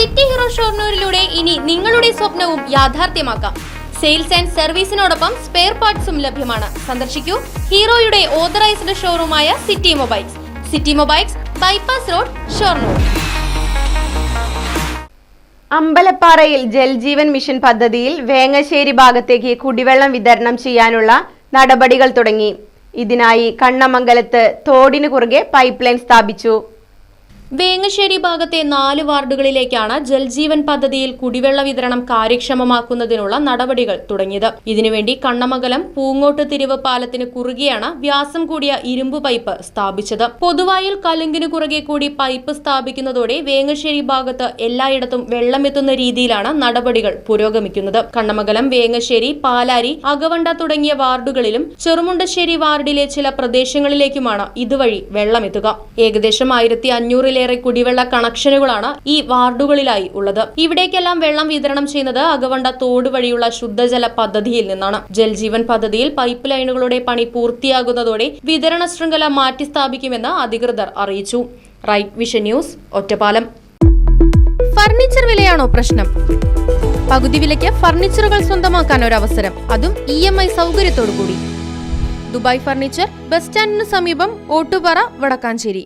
City hero ഷോർണൂരിലൂടെ ഇനി നിങ്ങളുടെ സ്വപ്നവും യാഥാർത്ഥ്യമാക്കാം. സെയിൽസ് ആൻഡ് സർവീസിനോടൊപ്പം സ്പെയർ പാർട്സും ലഭ്യമാണ്. സന്ദർശിക്കൂ ഹീറോയുടെ authorised ഷോറൂമായ city mobiles. City mobiles bypass road Shoranur. അമ്പലപ്പാറയിൽ Jal Jeevan mission പദ്ധതിയിൽ വേങ്ങശ്ശേരി ഭാഗത്തേക്ക് കുടിവെള്ളം വിതരണം ചെയ്യാനുള്ള നടപടികൾ തുടങ്ങി. ഇതിനായി കണ്ണമംഗലത്ത് തോടിനു കുറുകെ പൈപ്പ് ലൈൻ സ്ഥാപിച്ചു. വേങ്ങശ്ശേരി ഭാഗത്തെ നാല് വാർഡുകളിലേക്കാണ് ജൽജീവൻ പദ്ധതിയിൽ കുടിവെള്ള വിതരണം കാര്യക്ഷമമാക്കുന്നതിനുള്ള നടപടികൾ തുടങ്ങിയത്. ഇതിനുവേണ്ടി കണ്ണമംഗലം പൂങ്ങോട്ട് തിരിവ് പാലത്തിന് കുറുകെയാണ് വ്യാസം കൂടിയ ഇരുമ്പ് പൈപ്പ് സ്ഥാപിച്ചത്. പൊതുവായിൽ കലുങ്കിന് കുറുകെ കൂടി പൈപ്പ് സ്ഥാപിക്കുന്നതോടെ വേങ്ങശ്ശേരി ഭാഗത്ത് എല്ലായിടത്തും വെള്ളമെത്തുന്ന രീതിയിലാണ് നടപടികൾ പുരോഗമിക്കുന്നത്. കണ്ണമംഗലം വേങ്ങശ്ശേരി പാലാരി അകവണ്ട തുടങ്ങിയ വാർഡുകളിലും ചെറുമുണ്ടശ്ശേരി വാർഡിലെ ചില പ്രദേശങ്ങളിലേക്കുമാണ് ഇതുവഴി വെള്ളമെത്തുക. ഏകദേശം ആയിരത്തി അഞ്ഞൂറിലേറെ കുടിവെള്ള കണക്ഷനുകളാണ് ഈ വാർഡുകളിലായി ഉള്ളത്. ഇവിടേക്കെല്ലാം വെള്ളം വിതരണം ചെയ്യുന്നത് അകവണ്ട തോട് വഴിയുള്ള ശുദ്ധജല പദ്ധതിയിൽ നിന്നാണ്. ജൽജീവൻ പദ്ധതിയിൽ പൈപ്പ് ലൈനുകളുടെ പണി പൂർത്തിയാകുന്നതോടെ വിതരണ ശൃംഖല മാറ്റി സ്ഥാപിക്കുമെന്ന് അധികൃതർ അറിയിച്ചു. Right vision news Ottapalam. Furniture വിലയാണോ പ്രശ്നം? പകുതി വിലയ്ക്ക് ഫർണിച്ചറുകൾ സ്വന്തമാക്കാൻ ഒരു അവസരം അതും ഇ എം ഐ സൗകര്യത്തോടു കൂടി ദുബായ് ഫർണിച്ചർ ബസ് സ്റ്റാൻഡിന് സമീപം ഓട്ടുപാറ വടക്കാഞ്ചേരി.